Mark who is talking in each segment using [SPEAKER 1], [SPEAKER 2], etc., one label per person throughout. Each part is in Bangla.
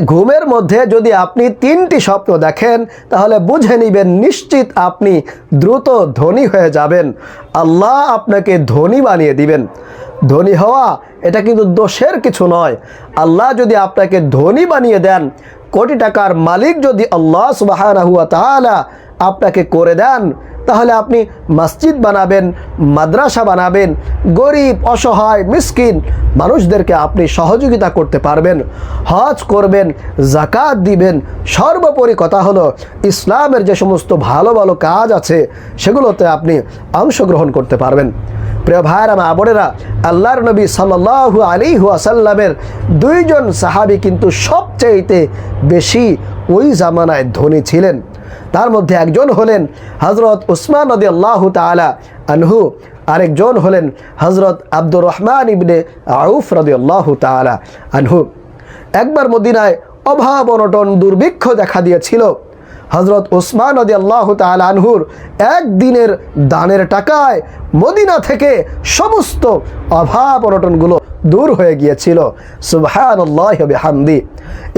[SPEAKER 1] ঘুমের মধ্যে যদি আপনি তিনটি স্বপ্ন দেখেন, তাহলে বুঝে নিবেন নিশ্চিত আপনি দ্রুত ধনী হয়ে যাবেন। আল্লাহ আপনাকে ধনী বানিয়ে দিবেন। ধনী হওয়া, এটা কিন্তু দোষের কিছু নয়। আল্লাহ যদি আপনাকে ধনী বানিয়ে দেন, কোটি টাকার মালিক যদি আল্লাহ সুবাহ আপনাকে করে দেন তাহলে আপনি মসজিদ বানাবেন, মাদ্রাসা বানাবেন, গরিব, অসহায়, মিসকিন মানুষদেরকে আপনি সহযোগিতা করতে পারবেন, হজ করবেন জাকাত দিবেন। সর্বোপরি কথা হলো, ইসলামের যে সমস্ত ভালো ভালো কাজ আছে, সেগুলোতে আপনি অংশগ্রহণ করতে পারবেন। প্রিয় ভাইয়েরা মা বোনেরা, আল্লাহর নবী সাল্লাল্লাহু আলাইহি ওয়াসাল্লামের দুইজন সাহাবী কিন্তু সবচাইতে বেশি ওই জামানায় ধনী ছিলেন। তার মধ্যে একজন হলেন হজরত উসমান নদী আল্লাহ তালা আনহু, আরেকজন হলেন হজরত আব্দুর রহমান ইবনে আউফ রদি আল্লাহ তালা আনহু। একবার মদিনায় অভাব অনটন দুর্ভিক্ষ দেখা দিয়েছিল। হজরত ওসমান নদী আল্লাহ তাল আনহুর একদিনের দানের টাকায় মদিনা থেকে সমস্ত অভাব অনটনগুলো দূর হয়ে গিয়েছিল। সুবহান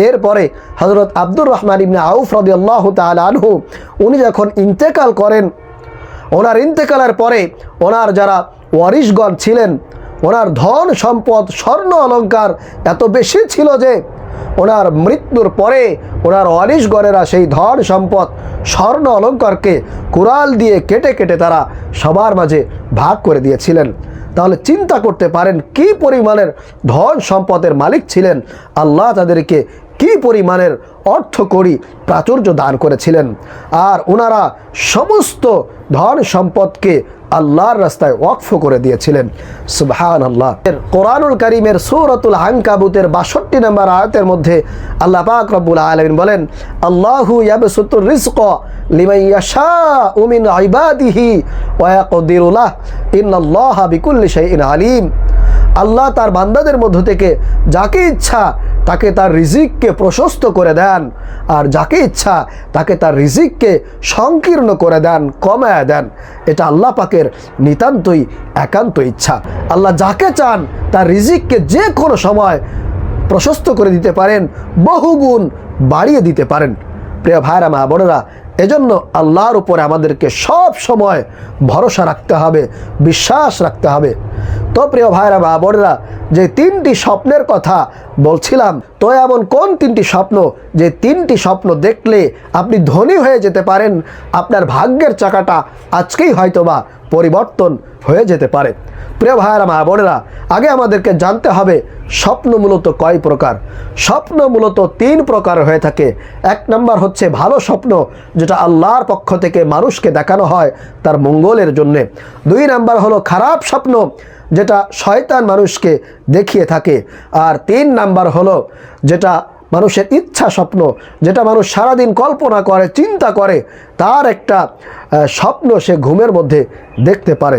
[SPEAKER 1] এরপরে হজরত আব্দুর রহমান ইবনে আউফ রদি আল্লাহ তাল আনহু, উনি যখন ইন্তেকাল করেন, ওনার ইন্তেকালের পরে ওনার যারা ওয়ারিশগণ ছিলেন, ওনার ধন সম্পদ, স্বর্ণ অলঙ্কার এত বেশি ছিল যে ওনার মৃত্যুর পরে ওনার ওয়ারিশগণেরা সেই ধন সম্পদ, স্বর্ণ অলংকারকে কুড়াল দিয়ে কেটে কেটে তারা সবার মাঝে ভাগ করে দিয়েছিলেন। তাহলে চিন্তা করতে পারেন কি পরিমাণের ধন সম্পদের মালিক ছিলেন? আল্লাহ তাদেরকে কি পরিমাণের অর্থ করি প্রাচুর্য দান করেছিলেন? আর ওনারা সমস্ত ধন সম্পদকে আল্লাহর রাস্তায় ওয়াকফ করে দিয়েছিলেন। সুবহান আল্লাহ কোরআনুল করিমের সৌরতুল হাঙ্কাবুতের বাষট্টি নম্বর আয়তের মধ্যে আল্লাহ পাক রব্বুল আলমিন বলেন, আল্লাহু ইয়াবসুতুর রিজক লিমান ইয়াশা উমিন ইবাদিহি ওয়া ইয়াকদিরু লাহ। ইন্নাল্লাহা বিকুল্লি শাইইন আলিম। আল্লাহ তার বান্দাদের মধ্য থেকে যাকে ইচ্ছা তাকে তার রিজিককে প্রশস্ত করে দেন, আর যাকে ইচ্ছা তাকে তার রিজিককে সংকীর্ণ করে দেন, কমায় দেন। এটা আল্লাহ পাকের নিতান্তই একান্ত ইচ্ছা। আল্লাহ যাকে চান তার রিজিককে যে কোনো সময় প্রশস্ত করে দিতে পারেন বহুগুণ বাড়িয়ে দিতে পারেন। প্রিয় ভাইরা মা বোনেরা, এজন্য আল্লাহর উপরে আমাদেরকে সব সময় ভরসা রাখতে হবে, বিশ্বাস রাখতে হবে। তো প্রিয় ভাইরা বা বোনেরা, যে তিনটি স্বপ্নের কথা বলছিলাম, তো এমন কোন তিনটি স্বপ্ন? যে তিনটি স্বপ্ন দেখলে আপনি ধনী হয়ে যেতে পারেন, আপনার ভাগ্যের চাকাটা আজকেই হয়তোবা পরিবর্তন হয়ে যেতে পারে। প্রিয় ভাইয়েরা, মা বোনেরা, আগে আমাদেরকে জানতে হবে স্বপ্ন মূলত কয় প্রকার? স্বপ্ন মূলত তিন প্রকার হয়ে থাকে। এক নম্বর হচ্ছে ভালো স্বপ্ন, যেটা আল্লাহর পক্ষ থেকে মানুষকে দেখানো হয় তার মঙ্গলের জন্যে। দুই নাম্বার হলো খারাপ স্বপ্ন যেটা শয়তান মানুষকে দেখিয়ে থাকে। আর তিন নাম্বার হলো যেটা মানুষের ইচ্ছা স্বপ্ন, যেটা মানুষ সারাদিন কল্পনা করে, চিন্তা করে, তার একটা স্বপ্ন সে ঘুমের মধ্যে দেখতে পারে।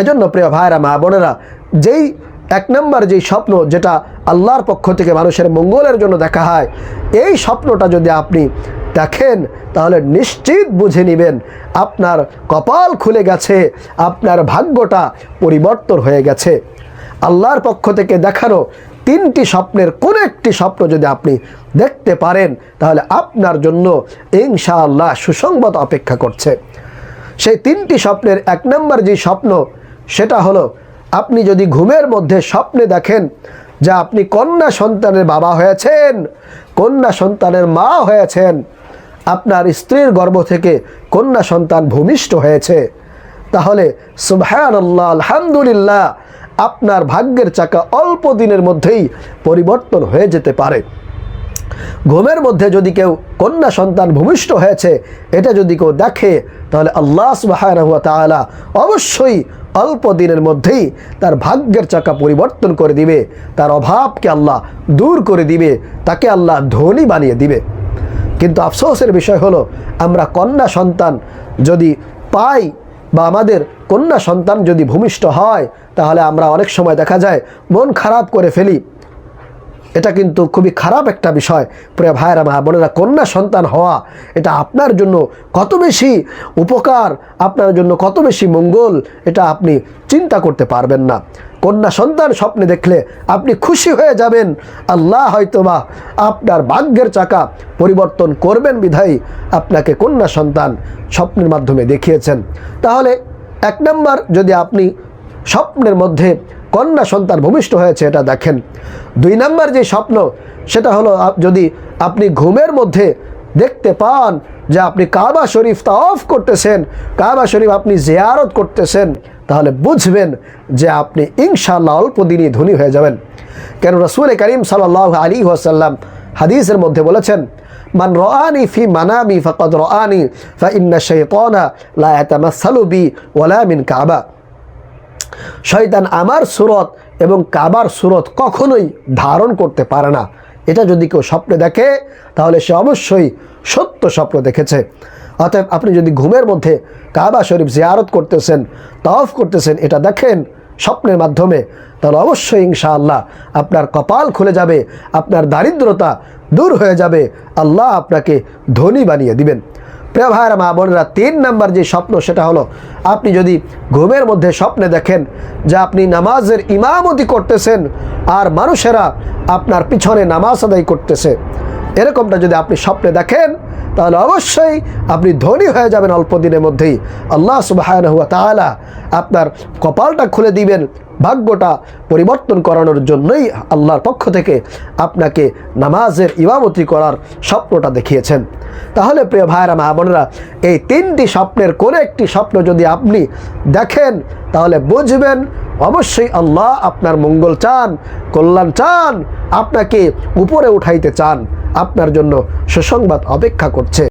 [SPEAKER 1] এজন্য প্রিয় ভাইরা মা বোনেরা, যেই এক নম্বর যেই স্বপ্ন যেটা আল্লাহর পক্ষ থেকে মানুষের মঙ্গলের জন্য দেখা হয়, এই স্বপ্নটা যদি আপনি দেখেন, তাহলে নিশ্চিত বুঝে নেবেন আপনার কপাল খুলে গেছে, আপনার ভাগ্যটা পরিবর্তন হয়ে গেছে। আল্লাহর পক্ষ থেকে দেখানো তিনটি স্বপ্নের কোনো একটি স্বপ্ন যদি আপনি দেখতে পারেন, তাহলে আপনার জন্য ইনশাআল্লাহ সুসংবাদ অপেক্ষা করছে। সেই তিনটি স্বপ্নের এক নম্বর যে স্বপ্ন, সেটা হলো আপনি যদি ঘুমের মধ্যে স্বপ্নে দেখেন যে আপনি কন্যা সন্তানের বাবা হয়েছেন, কন্যা সন্তানের মা হয়েছেন আপনার স্ত্রীর গর্ভ থেকে কন্যা সন্তান ভূমিষ্ঠ হয়েছে। তাহলে সুবহান আল্লাহ আলহামদুলিল্লাহ, আপনার ভাগ্যের চাকা অল্প দিনের মধ্যেই পরিবর্তন হয়ে যেতে পারে। ঘুমের মধ্যে যদি কেউ কন্যা সন্তান ভূমিষ্ঠ হয়েছে, এটা যদি কেউ দেখে, তাহলে আল্লাহ সুবাহানহুয়া তাআলা অবশ্যই অল্প দিনের মধ্যেই তার ভাগ্যের চাকা পরিবর্তন করে দিবে। তার অভাবকে আল্লাহ দূর করে দিবে। তাকে আল্লাহ ধনী বানিয়ে দিবে। কিন্তু আফসোসের বিষয় হলো, আমরা কন্যা সন্তান যদি পাই বা আমাদের কন্যা সন্তান যদি ভূমিষ্ঠ হয়, তাহলে আমরা অনেক সময় দেখা যায় মন খারাপ করে ফেলি। এটা কিন্তু খুবই খারাপ একটা বিষয়। প্রিয় ভাইয়েরা, মা বোনেরা, কন্যা সন্তান হওয়া, এটা আপনার জন্য কত বেশি উপকার, আপনার জন্য কত বেশি মঙ্গল, এটা আপনি চিন্তা করতে পারবেন না। কন্যা সন্তান স্বপ্নে দেখলে আপনি খুশি হয়ে যাবেন। আল্লাহ হয়তোবা আপনার ভাগ্যের চাকা পরিবর্তন করবেন বিধায়ী। আপনাকে কন্যা সন্তান স্বপ্নের মাধ্যমে দেখিয়েছেন। তাহলে এক নম্বর যদি আপনি স্বপ্নের মধ্যে কন্যা সন্তান ভূমিষ্ঠ হয়েছে এটা দেখেন। দুই নম্বর যে স্বপ্ন, সেটা হলো যদি আপনি ঘুমের মধ্যে দেখতে পান যে আপনি কাবা শরীফ তাওয়াফ করতেছেন, কাবা শরীফ আপনি জেয়ারত করতেছেন তাহলে বুঝবেন যে আপনি ইনশাআল্লাহ অল্প দিনই ধনী হয়ে যাবেন। কেন রসুল করিম সাল্লাহ আলী ওয়াসাল্লাম হাদিসের মধ্যে বলেছেন, মান রানি ফি মানামি ফাকাদ রানি ফা ইন্না শাইতানা লা ইয়াতামাসসালু বি ওয়ালা মিন কাবা। শয়তান আমার সুরত এবং কাবার সুরত কখনোই ধারণ করতে পারে না। এটা যদি কেউ স্বপ্নে দেখে, তাহলে সে অবশ্যই সত্য স্বপ্ন দেখেছে। অতএব আপনি যদি ঘুমের মধ্যে কাবা শরীফ জিয়ারত করতেছেন তফ করতেছেন, এটা দেখেন স্বপ্নের মাধ্যমে, তাহলে অবশ্যই ইনশাআল্লাহ আপনার কপাল খুলে যাবে, আপনার দারিদ্রতা দূর হয়ে যাবে, আল্লাহ আপনাকে ধনী বানিয়ে দিবেন। প্রিয় ভাইরা মা বোনেরা, তিন নাম্বার যে স্বপ্ন, সেটা হলো আপনি যদি ঘুমের মধ্যে স্বপ্নে দেখেন যে আপনি নামাজের ইমামতি করতেছেন আর মানুষেরা আপনার পিছনে নামাজ আদায় করতেছে, এরকমটা যদি আপনি স্বপ্নে দেখেন তাহলে অবশ্যই আপনি ধনী হয়ে যাবেন অল্প দিনের মধ্যেই। আল্লাহ সুবাহ তাআলা আপনার কপালটা খুলে দিবেন, ভাগ্যটা পরিবর্তন করানোর জন্যই আল্লাহর পক্ষ থেকে আপনাকে নামাজের ইমামতি করার স্বপ্নটা দেখিয়েছেন। তাহলে প্রিয় ভাইরা মা বোনেরা, এই তিনটি স্বপ্নের কোনো একটি স্বপ্ন যদি আপনি দেখেন, তাহলে বুঝবেন অবশ্যই আল্লাহ আপনার মঙ্গল চান, কল্যাণ চান, আপনাকে উপরে উঠাইতে চান, আপনার জন্য সুসংবাদ অপেক্ষা করছে।